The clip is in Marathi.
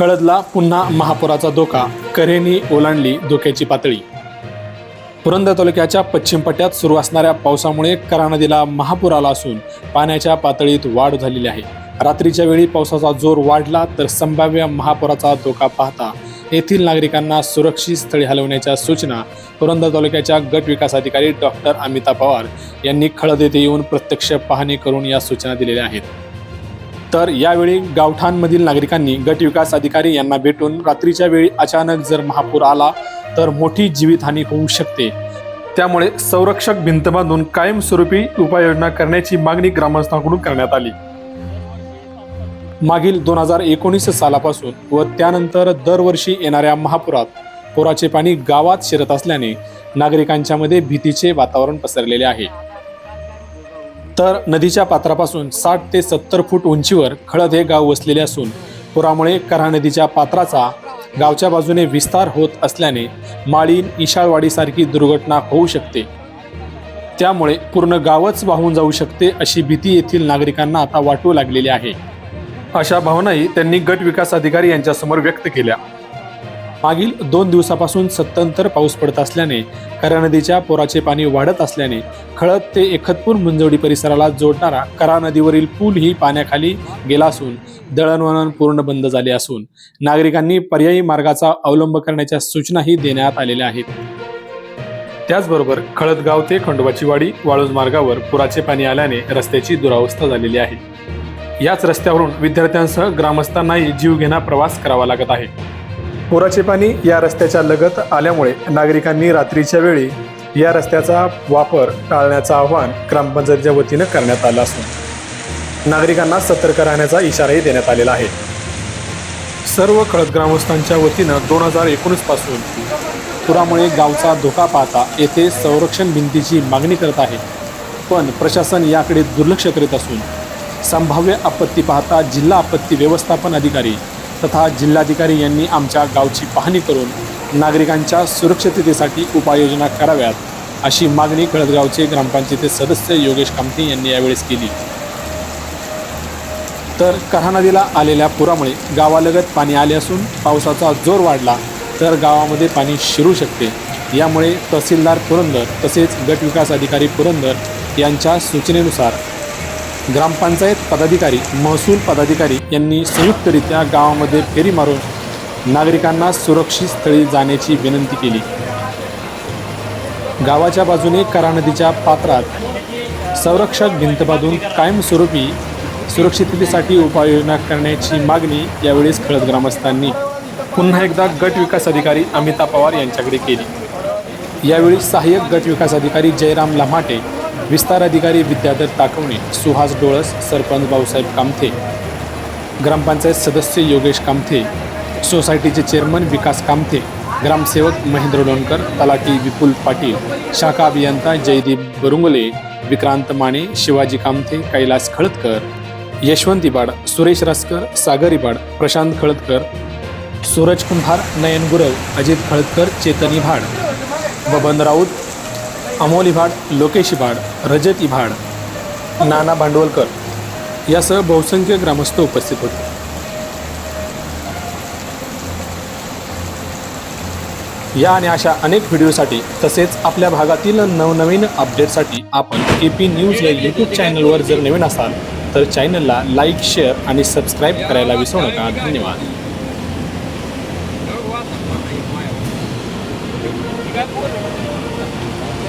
कळदला पुन्हा महापुराचा धोका. कऱ्हेनी ओलांडली धोक्याची पातळी. पुरंदर तालुक्याच्या पश्चिम पट्ट्यात सुरू असणाऱ्या पावसामुळे करा नदीला महापूर आला असून पाण्याच्या पातळीत वाढ झालेली आहे. रात्रीच्या वेळी पावसाचा जोर वाढला तर संभाव्य महापुराचा धोका पाहता येथील नागरिकांना सुरक्षित स्थळी हलवण्याच्या सूचना पुरंदर तालुक्याच्या गट विकास अधिकारी डॉक्टर अमिता पवार यांनी खळद येथे येऊन प्रत्यक्ष पाहणी करून या सूचना दिलेल्या आहेत. तर यावेळी गावठाणमधील नागरिकांनी गट विकास अधिकारी यांना भेटून रात्रीच्या वेळी अचानक जर महापूर आला तर मोठी जीवितहानी होऊ शकते. त्यामुळे संरक्षक भिंत बांधून कायमस्वरूपी उपाययोजना करण्याची मागणी ग्रामस्थांकडून करण्यात आली. मागील दोन हजार एकोणीस सालापासून व त्यानंतर दरवर्षी येणाऱ्या महापुरात पुराचे पाणी गावात शिरत असल्याने नागरिकांच्या मध्ये भीतीचे वातावरण पसरलेले आहे. तर नदीच्या पात्रापासून साठ ते सत्तर फूट उंचीवर खळद हे गाव वसलेले असून पुरामुळे करा नदीच्या पात्राचा गावच्या बाजूने विस्तार होत असल्याने माळीन इशाळवाडीसारखी दुर्घटना होऊ शकते. त्यामुळे पूर्ण गावच वाहून जाऊ शकते अशी भीती येथील नागरिकांना आता वाटू लागलेली आहे. अशा भावनाही त्यांनी गट विकास अधिकारी यांच्यासमोर व्यक्त केल्या. मागील दोन दिवसापासून सत्तंतर पाऊस पडत असल्याने करा नदीच्या पुराचे पाणी वाढत असल्याने खळद ते एकतपूर मुंजवडी परिसराला जोडणारा करा नदीवरील पूल ही पाण्याखाली गेला असून दळणवळण पूर्ण बंद झाले असून नागरिकांनी पर्यायी मार्गाचा अवलंब करण्याच्या सूचनाही देण्यात आलेल्या आहेत. त्याचबरोबर खळदगाव ते खंडोबाची वाडी वाळूज मार्गावर पुराचे पाणी आल्याने रस्त्याची दुरावस्था झालेली आहे. याच रस्त्यावरून विद्यार्थ्यांसह ग्रामस्थांनाही जीवघेणा प्रवास करावा लागत आहे. पुराचे पाणी या रस्त्याच्या लगत आल्यामुळे नागरिकांनी रात्रीच्या वेळी या रस्त्याचा वापर टाळण्याचं आवाहन ग्रामपंचायतीच्या वतीनं करण्यात आलं असून नागरिकांना सतर्क राहण्याचा इशाराही देण्यात आलेला आहे. सर्व खळद ग्रामस्थांच्या वतीनं दोन हजार एकोणीसपासून पुरामुळे गावचा धोका पाहता येथे संरक्षण भिंतीची मागणी करत आहे. पण प्रशासन याकडे दुर्लक्ष करीत असून संभाव्य आपत्ती पाहता जिल्हा आपत्ती व्यवस्थापन अधिकारी तथा जिल्हाधिकारी यांनी आमच्या गावची पाहणी करून नागरिकांच्या सुरक्षिततेसाठी उपाययोजना कराव्यात अशी मागणी खळदगावचे ग्रामपंचायती सदस्य योगेश कामते यांनी यावेळेस केली. तर कऱ्हा नदीला आलेल्या पुरामुळे गावालगत पाणी आले असून पावसाचा जोर वाढला तर गावामध्ये पाणी शिरू शकते. यामुळे तहसीलदार पुरंदर तसेच गट विकास अधिकारी पुरंदर यांच्या सूचनेनुसार ग्रामपंचायत पदाधिकारी महसूल पदाधिकारी यांनी संयुक्तरित्या गावामध्ये फेरी मारून नागरिकांना सुरक्षित स्थळी जाण्याची विनंती केली. गावाच्या बाजूने करा नदीच्या पात्रात संरक्षक भिंत बांधून कायमस्वरूपी सुरक्षिततेसाठी उपाययोजना करण्याची मागणी यावेळेस खळद ग्रामस्थांनी. पुन्हा एकदा गट विकास अधिकारी अमिता पवार यांच्याकडे केली. यावेळी सहाय्यक गट विकास अधिकारी जयराम लामाटे विस्तार अधिकारी विद्याधर ताकवणे सुहास डोळस सरपंच भाऊसाहेब कामथे ग्रामपंचायत सदस्य योगेश कामथे सोसायटीचे चेअरमन विकास कामथे ग्रामसेवक महेंद्र डोणकर तलाठी विपुल पाटील शाखा अभियंता जयदीप बरुंगले विक्रांत माने शिवाजी कामथे कैलास खळदकर यशवंत इबाड सुरेश रसकर सागर इबाड प्रशांत खळदकर सूरज कुंभार नयन गुरव अजित खळदकर चेतन इभाड बबन राऊत अमोल इभाड लोकेश इभाड रजत इभाड नाना भांडवलकर यासह बहुसंख्य ग्रामस्थ उपस्थित होते. या आणि अशा अनेक व्हिडिओसाठी तसेच आपल्या भागातील नवनवीन अपडेटसाठी आपण ए पी न्यूज या यूट्यूब चॅनलवर जर नवीन असाल तर चॅनलला लाईक शेअर आणि सबस्क्राईब करायला विसरू नका. धन्यवाद.